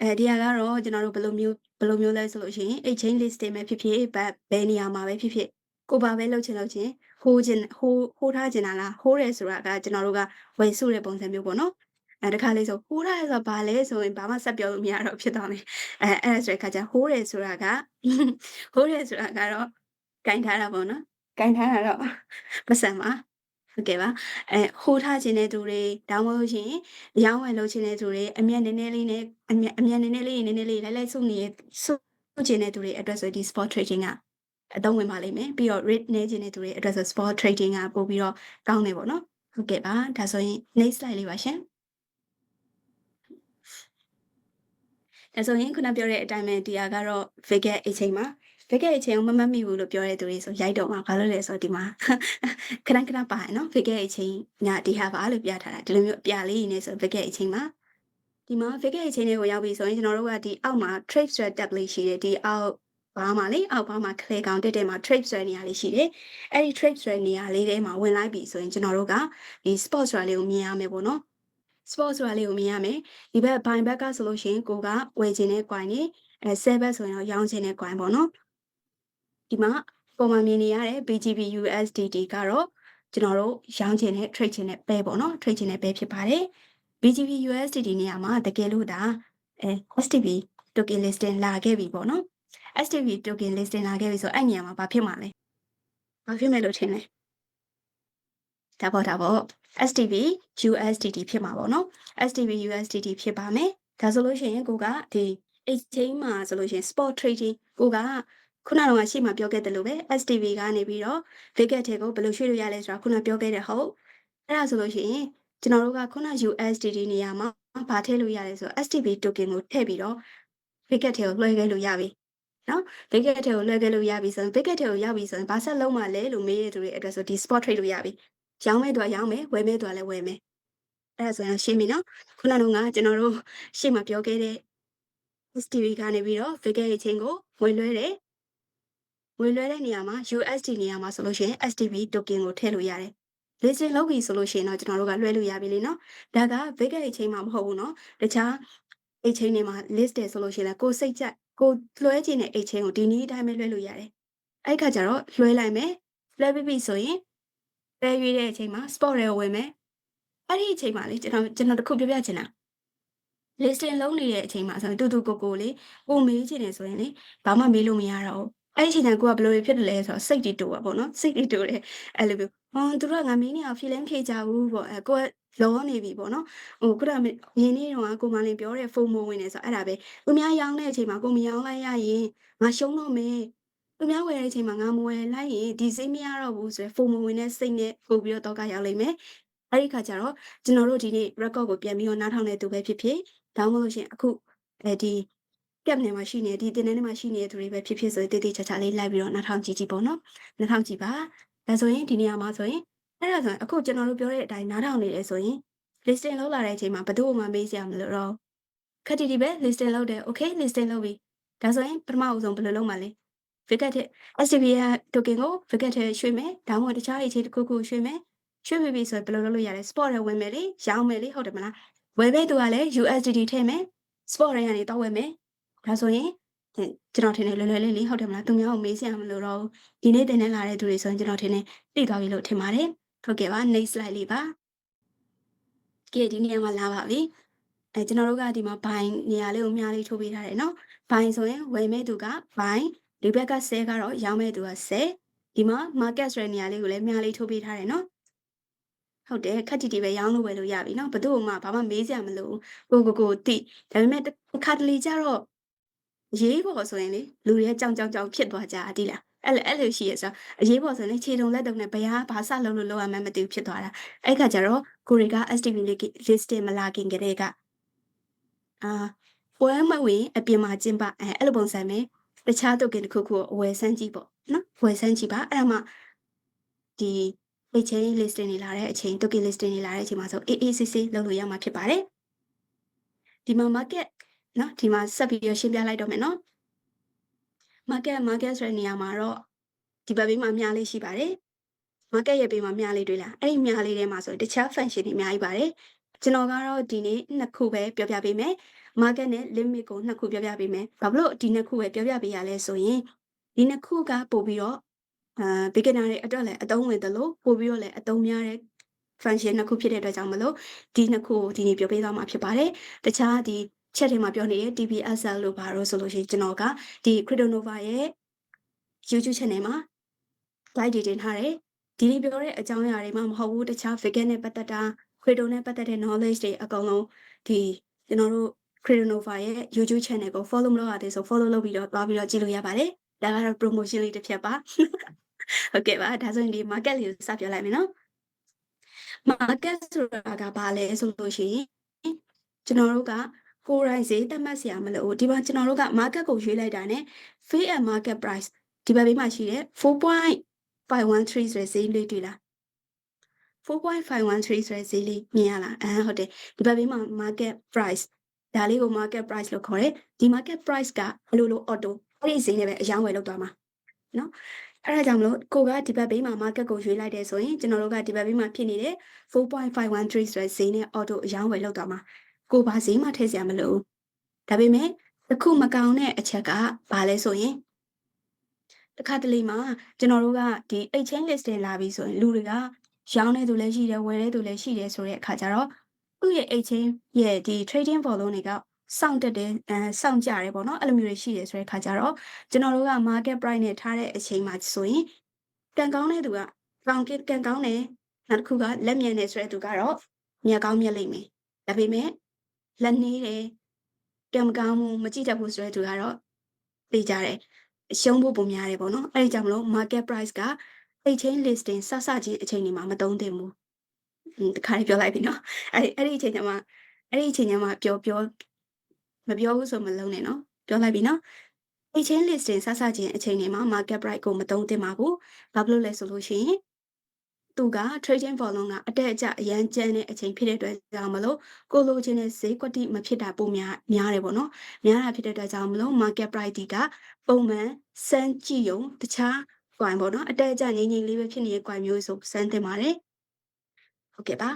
အဲဒီဟာကတော့ကျွန်တော်တို့ဘယ်လိုမျိုးဘယ်လိုမျိုးလဲဆိုလို့ရှိရင် exchange listing ပဲဖြစ်ဖြစ်ဘတ်ဘယ်နေရာမှာပဲဖြစ်ဖြစ်ကိုပါပဲလုပ်ချင်လုပ်ချင်ဟိုးချင်ဟိုးဟိုးထားချင်တာလားဟိုးတယ်ဆိုတာကကျွန်တော်တို့ကဝယ်စုတဲ့ပုံစံမျိုးပေါ့နော်အဲတခါလေးဆိုဟိုးထားရဆိုတာဘာလဲဆိုရင်ဘာမှဆက်ပြောလို့မရတော့ဖြစ်သွားမယ်အဲအဲ့ဒါဆိုတဲ့ခါကျဟိုးတယ်ဆိုတာကဟိုးတယ်ဆိုတာကတော့ကင်ထားတာပေါ့နော်ကင်ထားတာတော့ပတ်စံပါ ဟုတ်ကဲ့ပါအဲဟိုးထားခြင်းတဲ့သူတွေတောင်းမလို့ရှိရင်ရောင်းဝယ်လုပ်ခြင်းတဲ့သူတွေအမျက်နည်းနည်းလေးနဲ့အမျက်အမျက်နည်းနည်းလေးနည်းနည်းလေးလိုက်လိုက်စုနေစုခြင်းတဲ့သူတွေအတွက်ဆိုဒီ sport trading ကအသုံးဝင်ပါလိမ့်မယ်ပြီးတော့ rate နေခြင်းတဲ့သူတွေအတွက်ဆို sport trading ကပို့ပြီးတော့ကောင်းတယ်ပေါ့နော်ဟုတ်ကဲ့ပါဒါဆိုရင် next slide လေးပါရှင်ဒါဆိုရင်ခုနပြောတဲ့အတိုင်းပဲဒီဟာကတော့ vegan အချိန်မှာ vegan အချိန်ကိုမမတ်မိဘူးလို့ပြောတဲ့သူတွေဆိုရိုက်တော့မှာဘာလို့လဲဆိုတော့ဒီမှာခဏခဏပါရနော် vegan အချိန်ညဒီဟာပါလို့ပြထားတာဒီလိုမျိုးအပြာလေးနေဆို vegan အချိန်မှာဒီမှာ vegan အချိန်လေးကိုရောက်ပြီဆိုရင်ကျွန်တော်တို့ကဒီအောက်မှာ trade strat tab လေးရှိတယ်ဒီအောက်ဘာမှလေအောက်ဘာမှ click ကောင်တက်တက်မှာ trade strat နေရာလေးရှိတယ်အဲ့ဒီ trade strat နေရာလေးထဲမှာဝင်လိုက်ပြီဆိုရင်ကျွန်တော်တို့ကဒီ spot strat လေးကိုမြင်ရမယ်ပေါ့နော် sport ဆိုတာလေးကိုမြင်ရမယ်ဒီဘက် buy back ကဆိုလို့ရှိရင်ကိုကဝယ်ခြင်းနဲ့ coin နေအဲ sell back ဆိုရင်တော့ရောင်းခြင်းနဲ့ coin ပေါ့နော် ဒီမှာပုံမှန်မြင်နေရတဲ့ BGB USDT ကတော့ကျွန်တော်တို့ရောင်းခြင်းနဲ့ trade ခြင်းနဲ့ pair ပေါ့နော် trade ခြင်းနဲ့ pair ဖြစ်ပါတယ် BGB USDT နေရာမှာတကယ်လို့ဒါအဲ STB token listing လာခဲ့ပြီပေါ့နော် STB token listing လာခဲ့ပြီဆိုအဲ့နေရာမှာဘာဖြစ်မှာလဲဘာဖြစ်မယ်လို့ထင်လဲဒါပေါ့ဒါပေါ့ STB USDT ဖြစ်မှာပေါ့နော် STB USDT ဖြစ်ပါမယ်ဒါဆိုလို့ရှိရင်ကိုကဒီ exchange မှာဆိုလို့ရှိရင် spot trading ကိုက ခုနကတော့ရှေ့မှာပြောခဲ့တယ်လို့ပဲ STB ကနေပြီးတော့ Viget ထဲကိုဘယ်လိုရွှေ့လို့ရလဲဆိုတာခုနပြောခဲ့တဲ့ဟုတ်အဲ့ဒါဆိုလို့ရှိရင်ကျွန်တော်တို့ကခုန USDT နေရာမှာဗာထည့်လို့ရတယ်ဆို STB token ကိုထည့်ပြီးတော့ Viget ထဲကိုလွှဲခဲ့လို့ရပြီနော် Viget ထဲကိုလွှဲခဲ့လို့ရပြီဆိုရင် Viget ထဲကိုရောက်ပြီဆိုရင်ဘာဆက်လုံးမှလဲလို့မေးရတဲ့သူတွေအတွက်ဆိုဒီ spot trade လို့ရပြီရောင်းမဲ့သူကရောင်းမယ်ဝယ်မဲ့သူကလည်းဝယ်မယ်အဲ့ဒါဆိုရင်ရှင်းပြီနော်ခုနကကျွန်တော်တို့ရှေ့မှာပြောခဲ့တဲ့ STV ကနေပြီးတော့ Viget ရဲ့ချင်းကိုဝယ်လွှဲတယ် ဝယ်လွှဲတဲ့နေရာမှာ USD နေရာမှာဆိုလို့ရှိရင် STB token ကိုထည့်လို့ရတယ် listing လုပ်ပြီဆိုလို့ရှိရင်တော့ကျွန်တော်တို့ကလွှဲလို့ရပြီလေနော်ဒါက Viget ရဲ့ချင်းမှာမဟုတ်ဘူးနော်တခြား exchange တွေမှာ list တယ်ဆိုလို့ရှိရင်လည်းကိုစိတ်ကြက်ကိုလွှဲခြင်းတဲ့ exchange ကိုဒီနည်းအတိုင်းပဲလွှဲလို့ရတယ်အဲ့ခါကျတော့လွှဲလိုက်မယ်လွှဲပြီးပြီဆိုရင်ပဲရွေးတဲ့အချိန်မှာ spot တွေကိုဝင်မယ်အဲ့ဒီအချိန်မှာလေကျွန်တော်ကျွန်တော်တခုပြောပြချင်တာ listing လုံးနေတဲ့အချိန်မှာဆိုရင်တူတူကိုကိုလေကိုမေးချင်တယ်ဆိုရင်လေဘာမှမေးလို့မရတော့ဘူး အဲ့ဒီအချိန်ကျကိုကဘယ်လိုဖြစ်တယ်လဲဆိုတော့စိတ်တီတူပါပေါ့နော်စိတ်တီတူတယ်အဲ့လိုမျိုးဟောသူတို့ကငါမင်းနေအောင်ဖြေလဲဖြေကြဘူးပေါ့အဲကိုကလောနေပြီပေါ့နော်ဟိုခုနကရင်းနေတော့ကိုမလေးပြောတဲ့ဖုန်းမဝင်နေဆိုအဲ့ဒါပဲသူများရောင်းတဲ့အချိန်မှာကိုမရောင်းလိုက်ရရင်ငါရှုံးတော့မယ်သူများဝယ်တဲ့အချိန်မှာငါမဝယ်လိုက်ရင်ဒီစိတ်မရတော့ဘူးဆိုရယ်ဖုန်းမဝင်တဲ့စိတ်နဲ့ပို့ပြီးတော့တော့ကရောက်လိမ့်မယ်အဲ့ဒီခါကျတော့ကျွန်တော်တို့ဒီနေ့ record ကိုပြန်ပြီးတော့နားထောင်နေသူပဲဖြစ်ဖြစ်ဒါမှမဟုတ်ရှင်အခုအဲဒီ cap နေမှာရှိနေဒီတင်ထဲမှာရှိနေတဲ့သူတွေပဲဖြစ်ဖြစ်ဆိုတည်တည်ချာချာလေးလိုက်ပြီးတော့နားထောင်ကြည့်ကြည့်ပေါ့နော်နားထောင်ကြည့်ပါဒါဆိုရင်ဒီနေရာမှာဆိုရင်အဲ့ဒါဆိုရင်အခုကျွန်တော်တို့ပြောတဲ့အတိုင်းနားထောင်နေတယ်ဆိုရင် listing လောက်လာတဲ့အချိန်မှာဘယ်သူ့မှမေးစရာမလိုတော့ခက်တီတီပဲ listing လောက်တယ် okay listing လုပ်ပြီဒါဆိုရင်ပထမအဆုံးဘယ်လိုလုပ်မှာလဲ Viget တဲ့ STB ရဲ့ token ကို Viget ထဲရွှေ့မယ်ဒါမှမဟုတ်တခြား exchange တစ်ခုခုရွှေ့မယ်ရွှေ့ပြီးပြီဆိုရင်ဘယ်လိုလုပ်လို့ရလဲ spot ရဝင်မယ်လေရောင်းမယ်လေဟုတ်တယ်မလားဝယ်တဲ့သူကလည်း USDT ထည့်မယ် spot ရကနေတော့ဝယ်မယ် ဒါဆိုရင်ကျွန်တော်ထင်တယ်လွယ်လွယ်လေးလေးဟုတ်တယ်မလားသူများကိုမေးစရာမလိုတော့ဘူးဒီနေ့တင်နေလာတဲ့သူတွေဆိုရင်ကျွန်တော်ထင်တယ်သိသွားပြီလို့ထင်ပါတယ်ဟုတ်ကဲ့ပါ next slide လေးပါကဲဒီနေရာမှာလာပါပြီအဲကျွန်တော်တို့ကဒီမှာ buy နေရာလေးကိုမြားလေးထိုးပေးထားတယ်နော် buy ဆိုရင်ဝယ်မဲ့သူက buy ဒီဘက်က sell ကတော့ရောင်းမဲ့သူက sell ဒီမှာ market ဆိုတဲ့နေရာလေးကိုလည်းမြားလေးထိုးပေးထားတယ်နော်ဟုတ်တယ်ခက်တီတီပဲရောင်းလို့ဝယ်လို့ရပြီနော်ဘယ်သူမှဘာမှမေးစရာမလိုဘူးကိုကိုကိုတိဒါပေမဲ့တစ်ခါတလေကျတော့ ရေးပေါ်ဆိုရင်လေလူတွေကကြောင်ကြောင်ကြောင်ဖြစ်သွားကြတာတိလားအဲ့လိုအဲ့လိုရှိရဆိုအရေးပေါ်ဆိုရင်ခြေတုံလက်တုံနဲ့ဘယ်ဟာဘာစလုံးလို့လောက်ရမှန်းမသိဘူးဖြစ်သွားတာအဲ့ခါကျတော့ကိုရီက STV list မလာခင်ကတည်းကအာပွဲမဝင်အပြင်မှာကျင်းပအဲအဲ့လိုပုံစံပဲတခြားတုတ်ကင်တစ်ခုခုကိုအဝယ်ဆန်းကြည့်ပေါ့နော်ဝယ်ဆန်းကြည့်ပါအဲ့ဒါမှဒီ exchange listing တွေလာတဲ့အချိန် token listing တွေလာတဲ့အချိန်မှာဆို AACC လုပ်လို့ရမှာဖြစ်ပါတယ်ဒီမှာ market နော်ဒီမှာဆက်ပြီးရရှင်းပြလိုက်တော့မယ်နော် market market ဆိုတဲ့နေရာမှာတော့ဒီဘက်ဘေးမှာမြားလေးရှိပါတယ် market ရဲ့ဘေးမှာမြားလေးတွေ့လားအဲ့ဒီမြားလေးထဲမှာဆိုတခြား function တွေအများကြီးပါတယ်ကျွန်တော်ကတော့ဒီနေ့နှစ်ခုပဲပြောပြပေးမယ် market နဲ့ limit ကိုနှစ်ခုပြောပြပေးမယ်ဘာဖြစ်လို့ဒီနှစ်ခုပဲပြောပြပေးရလဲဆိုရင်ဒီနှစ်ခုကပို့ပြီးတော့အာ beginner တွေအတွက်လည်းအသုံးဝင်တယ်လို့ပို့ပြီးတော့လည်းအသုံးများတဲ့ function နှစ်ခုဖြစ်တဲ့အတွက်ကြောင့်မလို့ဒီနှစ်ခုကိုဒီနေ့ပြောပေးသွားမှာဖြစ်ပါတယ်တခြားဒီ chat ထဲမှာပြောနေတဲ့ TPSL လို့ပါတော့ဆိုလို့ရှိရင်ကျွန်တော်ကဒီ Crypto Nova ရဲ့ YouTube channel မှာ guide တွေတင်ထားတယ်ဒီနေ့ပြောတဲ့အကြောင်းအရာတွေမှမဟုတ်ဘူးတခြား vegan နဲ့ပတ်သက်တာ Crypto နဲ့ပတ်သက်တဲ့ knowledge တွေအကုန်လုံးဒီကျွန်တော်တို့ Crypto Nova ရဲ့ YouTube channel ကို follow မလုပ်ရသေးဆို follow လုပ်ပြီးတော့တွားပြီးတော့ကြည့်လို့ရပါတယ်ဒါကတော့ promotion လေးတစ်ဖြတ်ပါဟုတ်ကဲ့ပါဒါဆိုရင်ဒီ market လေးကိုစပြောလိုက်မယ်နော် market ဆိုတာကဘာလဲဆိုလို့ရှိရင်ကျွန်တော်တို့က ကိုယ်တိုင်ဈေးတက်မှတ်စရာမလိုဘူးဒီမှာကျွန်တော်တို့က market ကိုရွေးလိုက်တာ ਨੇ fair and market price ဒီဘက်ဘေးမှာရှိတဲ့4.513ဆိုတဲ့ဈေးလေးတွေ့လား4.513ဆိုတဲ့ဈေးလေးမြင်ရလားအဲဟုတ်တယ်ဒီဘက်ဘေးမှာ market price ဒါလေးကို market price လို့ခေါ်တယ်ဒီ market price ကဘယ်လိုလို auto အဲ့ဒီဈေးနဲ့ပဲအယောင်းဝယ်လုပ်သွားမှာနော်အဲ့ဒါကြောင့်မလို့ကိုကဒီဘက်ဘေးမှာ market ကိုရွေးလိုက်တယ်ဆိုရင်ကျွန်တော်တို့ကဒီဘက်ဘေးမှာဖြစ်နေတဲ့4.513ဆိုတဲ့ဈေးနဲ့ auto အယောင်းဝယ်လုပ်သွားမှာ ကိုဘာဈေးမှထည့်စရာမလိုဘူးဒါပေမဲ့အခုမကောင်းတဲ့အချက်ကဘာလဲဆိုရင်တခါတလေမှာကျွန်တော်တို့ကဒီ exchange list တွေလာပြီးဆိုရင်လူတွေကရောင်းတဲ့သူလည်းရှိတယ်ဝယ်တဲ့သူလည်းရှိတယ်ဆိုတဲ့အခါကျတော့သူ့ရဲ့ exchange ရဲ့ဒီ trading volume တွေကစောင့်တက်တယ်အဲစောင့်ကြတယ်ပေါ့နော်အဲ့လိုမျိုးတွေရှိတယ်ဆိုတဲ့အခါကျတော့ကျွန်တော်တို့က market price နဲ့ထားတဲ့အချိန်မှာဆိုရင်ကန်ကောင်းတဲ့သူကကောင်းကန်ကောင်းတယ်နောက်တစ်ခုကလက်မြန်တယ်ဆိုတဲ့သူကတော့မြတ်ကောင်းမြတ်လိမ့်မယ်ဒါပေမဲ့ လက်နှေးတယ်ကံမကောင်းမှုမကြည့်တတ်ဘူးဆိုတဲ့သူကတော့သိကြတယ်ရှုံးဖို့ပုံများတယ်ပေါ့နော်အဲ့ဒီကြောင့်မလို့ market price က exchange listing စစချင်းအချိန်တွေမှာမတုံးသင့်ဘူးอืมတခါလေးပြောလိုက်ပြီနော်အဲ့အဲ့ဒီအချိန်ညမှာအဲ့ဒီအချိန်ညမှာပြောပြောမပြောဘူးဆိုမလုံးနဲ့နော်ပြောလိုက်ပြီနော် exchange listing စစချင်းအချိန်တွေမှာ market price ကိုမတုံးသင့်ပါဘူးဘာဖြစ်လို့လဲဆိုလို့ရှိရင် သူက trading volume ကအတက်အကျအရန်ကျန်းတဲ့အချိန်ဖြစ်တဲ့အတွက်ကြောင့်မလို့ကိုလိုချင်တဲ့ဈေးကွက်တိမဖြစ်တာပုံများများတယ်ပေါ့နော်များတာဖြစ်တဲ့အတွက်ကြောင့်မလို့ market price ဒီကပုံမှန်စမ်းကြည့်ုံတခြား coin ပေါ့နော်အတက်အကျငိမ့်ငိမ့်လေးပဲဖြစ်နေတဲ့ coin မျိုးဆိုစမ်းသင့်ပါတယ်ဟုတ်ကဲ့ပါ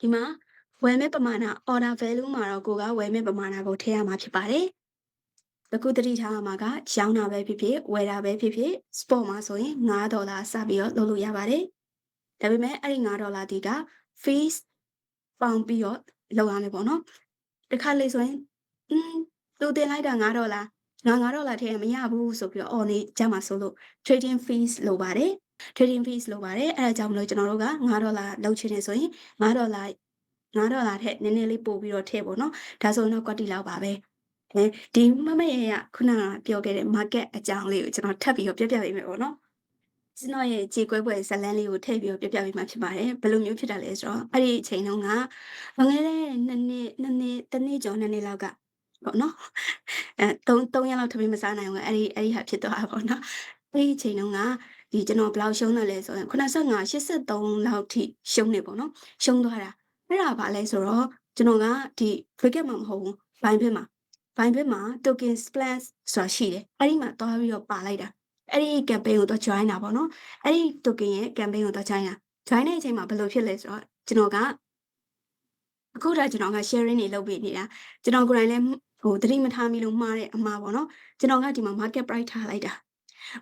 ဒီမှာဝယ်မဲ့ပမာဏ order value မှာတော့ကိုကဝယ်မဲ့ပမာဏကိုထည့်ရမှာဖြစ်ပါတယ် တခုတတိထားမှာကရောင်းတာပဲဖြစ်ဖြစ်ဝယ်တာပဲဖြစ်ဖြစ် spot မှာဆိုရင်9ဒေါ်လာစပြီးတော့လုပ်လို့ရပါတယ်။ဒါပေမဲ့အဲ့ဒီ9ဒေါ်လာဒီက fees ပေါင်ပြီးတော့လုပ်ရမယ်ပေါ့နော်။တစ်ခါလေဆိုရင်อืมသူတင်လိုက်တာ9ဒေါ်လာငါ9ဒေါ်လာထည့်မရဘူးဆိုပြီးတော့အော်နေကြမှာဆိုလို့ trading fees လိုပါတယ်။ trading fees လိုပါတယ်အဲ့ဒါကြောင့်မလို့ကျွန်တော်တို့က9ဒေါ်လာလုပ်ချင်နေဆိုရင်9ဒေါ်လာ9ဒေါ်လာထက်နည်းနည်းလေးပို့ပြီးတော့ထည့်ပေါ့နော်။ဒါဆိုရင်တော့ကွက်တီလောက်ပါပဲ။အဲ ဒီမမရရခုနကပြောခဲ့တဲ့ market အကြောင်းလေးကိုကျွန်တော်ထပ်ပြီးတော့ပြပြပေးမယ်ပေါ့နော်ကျွန်တော်ရဲ့ခြေကွဲပွဲဇလန်းလေးကိုထည့်ပြီးတော့ပြပြပေးမှဖြစ်ပါတယ်ဘယ်လိုမျိုးဖြစ်တာလဲဆိုတော့အဲ့ဒီအချိန်တုန်းကငငယ်တဲ့နှစ်နှစ်နှစ်နှစ်တစ်နှစ်ကျော်နှစ်နှစ်လောက်ကပေါ့နော်အဲ3 3ရက်လောက်ထမင်းမစားနိုင်ဘူးအဲ့ဒီအဲ့ဒီဟာဖြစ်သွားတာပေါ့နော်အဲ့ဒီအချိန်တုန်းကဒီကျွန်တော်ဘယ်လောက်ရှုံးတယ်လဲဆိုရင်85 83လောက်ထိရှုံးနေပေါ့နော်ရှုံးသွားတာအဲ့ဒါဘာလဲဆိုတော့ကျွန်တော်ကဒီ cricket မှာမဟုတ်ဘူးဘိုင်းဖက်မှာ ဘိုင်းဘက်မှာ token splash ဆိုတာရှိတယ်အဲ့ဒီမှာသွားပြီးတော့ပါလိုက်တာအဲ့ဒီ campaign ကိုတော့ join တာပေါ့နော်အဲ့ဒီ token ရဲ့ campaign ကိုတော့ join တာ join တဲ့အချိန်မှာဘယ်လိုဖြစ်လဲဆိုတော့ကျွန်တော်ကအခုတည်းကျွန်တော်က sharing တွေလုပ်ပေးနေတာကျွန်တော်ကိုယ်တိုင်လည်းဟိုသတိမထားမိလို့မှားတဲ့အမှားပေါ့နော်ကျွန်တော်ကဒီမှာ market price ထားလိုက်တာ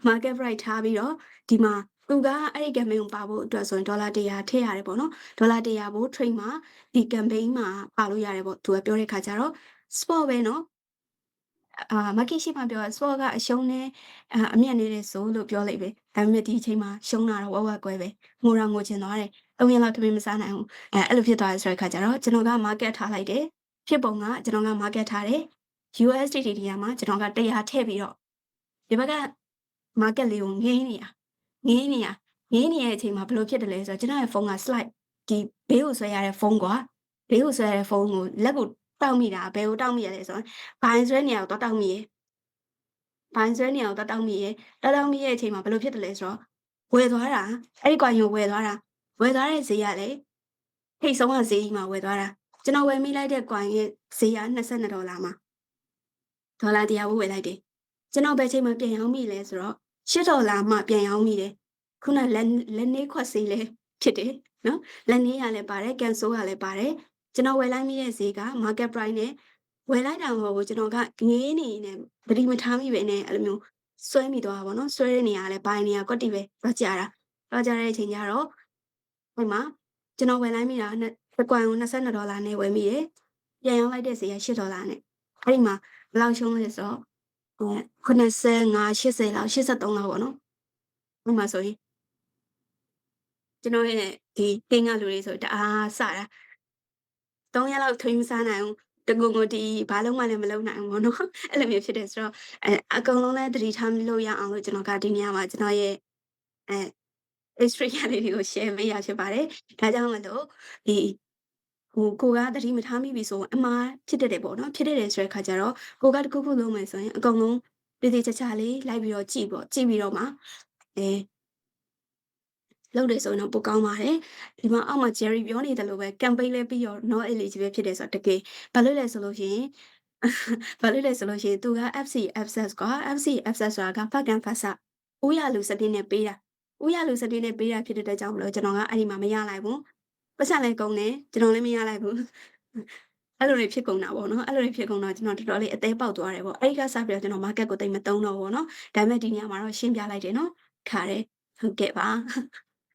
market price ထားပြီးတော့ဒီမှာသူကအဲ့ဒီ campaign ကိုပါဖို့အတွက်ဆိုရင်ဒေါ်လာ100ထည့်ရတယ်ပေါ့နော်ဒေါ်လာ100ဖို့ trade မှာဒီ campaign မှာပါလို့ရတယ်ပေါ့သူကပြောတဲ့ခါကျတော့ spot ပဲနော် အာ market ရှိမှပြော spot ကအရှုံးနဲ့အာအမြတ်နေတဲ့ဆိုလို့ပြောလိုက်ပဲဒါပေမဲ့ဒီအချိန်မှာရှုံးတာတော့ဝဝကွဲပဲငိုတာငိုချင်သွားတယ်၃ရက်လောက်တမင်မစားနိုင်ဘူးအဲအဲ့လိုဖြစ်သွားတယ်ဆိုတဲ့ခါကျတော့ကျွန်တော်က market ထားလိုက်တယ်ဖြစ်ပုံကကျွန်တော်က market ထားတယ် USDT ဒီမှာကျွန်တော်က100ထည့်ပြီးတော့ဒီဘက်က market လေးကိုငင်းနေရငင်းနေရငင်းနေတဲ့အချိန်မှာဘယ်လိုဖြစ်တယ်လဲဆိုတော့ကျွန်တော်ရဲ့ဖုန်းက slide ဒီဘေးကိုဆွဲရတဲ့ဖုန်းကွာဘေးကိုဆွဲရတဲ့ဖုန်းကိုလက်ကို တောက်မိတာဘယ်ကိုတောက်မိရလဲဆိုတော့ဘိုင်းဆွဲနေရတော့တောက်မိရဘိုင်းဆွဲနေရတော့တောက်မိရတောက်တောက်မိရဲ့အချိန်မှာဘယ်လိုဖြစ်တယ်လဲဆိုတော့ဝယ်သွားတာအဲ့ဒီကွာရင်ဝယ်သွားတာဝယ်သွားတဲ့ဈေးကလေထိတ်ဆုံးကဈေးကြီးမှာဝယ်သွားတာကျွန်တော်ဝယ်မိလိုက်တဲ့ကွာရင်ဈေးက22ဒေါ်လာမှာဒေါ်လာ100ဝယ်လိုက်တယ်ကျွန်တော်ဘယ်ချိန်မှပြန်ရောင်းမိလဲဆိုတော့8ဒေါ်လာမှပြန်ရောင်းမိတယ်ခုနလက်လက်နေခွက်ဈေးလဲဖြစ်တယ်နော်လက်နေရလည်းပါတယ်ကန်ဆိုးရလည်းပါတယ် ကျွန်တော်ဝယ်လိုက်မိတဲ့ဈေးက market price နဲ့ဝယ်လိုက်တာမဟုတ်ဘူးကျွန်တော်ကငေးနေနေသတိမထားမိပဲနဲ့အဲ့လိုမျိုးဆွဲမိသွားတာပေါ့နော်ဆွဲတဲ့နေရာကလည်းဘိုင်နေရာကွက်တီပဲသွားကြတာသွားကြတဲ့အချိန်ကျတော့ဟိုမှာကျွန်တော်ဝယ်လိုက်မိတာနှစ်တစ်ကွမ်ကို22ဒေါ်လာနဲ့ဝယ်မိတယ်ပြန်ရောင်းလိုက်တဲ့ဈေးက8ဒေါ်လာနဲ့အဲ့ဒီမှာဘယ်လောက်ရှုံးလဲဆိုတော့ဟို85 80လောက်83လောက်ပေါ့နော်ဟိုမှာဆိုရင်ကျွန်တော်ရဲ့ဒီတင်းကလူတွေဆိုတအားစတာ 3ရက်လောက်ထွေးမစားနိုင်ဘူးတကူကိုဒီဘာလုံးမှလည်းမလုံးနိုင်ဘူးပေါ့နော်အဲ့လိုမျိုးဖြစ်တယ်ဆိုတော့အဲအကုန်လုံးလည်းတတိထားလို့ရအောင်လို့ကျွန်တော်ကဒီနေရာမှာကျွန်တော်ရဲ့အဲ experience လေးတွေကို share ပေးရဖြစ်ပါတယ်ဒါကြောင့်မလို့ဒီဟိုကိုကတတိမထားမိပြီဆိုအမှားဖြစ်တတ်တယ်ပေါ့နော်ဖြစ်တတ်တယ်ဆိုတဲ့ခါကျတော့ကိုကတခုခုလုံးမယ်ဆိုရင်အကုန်လုံးတည်တည်ချာချာလေးလိုက်ပြီးတော့ကြည့်ပေါ့ကြည့်ပြီးတော့မှအဲ လုပ်တယ်ဆိုရင်တော့ပိုကောင်းပါတယ်ဒီမှာအောက်မှာ Jerry ပြောနေတယ်လို့ပဲ campaign လဲပြီးတော့ not eligible ဖြစ်တယ်ဆိုတော့တကယ်ဘာလို့လဲဆိုလို့ရှိရင်ဘာလို့လဲဆိုလို့ရှိရင်သူက FC access က FC access ဆိုတာက fact and fact ဥရလူစတင်နဲ့ပေးတာဥရလူစတင်နဲ့ပေးတာဖြစ်တဲ့အတွက်ကြောင့်မလို့ကျွန်တော်ကအဲ့ဒီမှာမရလိုက်ဘူးပတ်စံလည်းကုန်တယ်ကျွန်တော်လည်းမရလိုက်ဘူးအဲ့လိုတွေဖြစ်ကုန်တာပေါ့နော်အဲ့လိုတွေဖြစ်ကုန်တော့ကျွန်တော်တော်တော်လေးအသေးပေါက်သွားတယ်ပေါ့အဲ့ဒီကစပြီးတော့ကျွန်တော် market ကိုတိတ်မသုံးတော့ဘူးပေါ့နော်ဒါပေမဲ့ဒီနေရာမှာတော့ရှင်းပြလိုက်တယ်နော်ခါတယ်ဟုတ်ကဲ့ပါ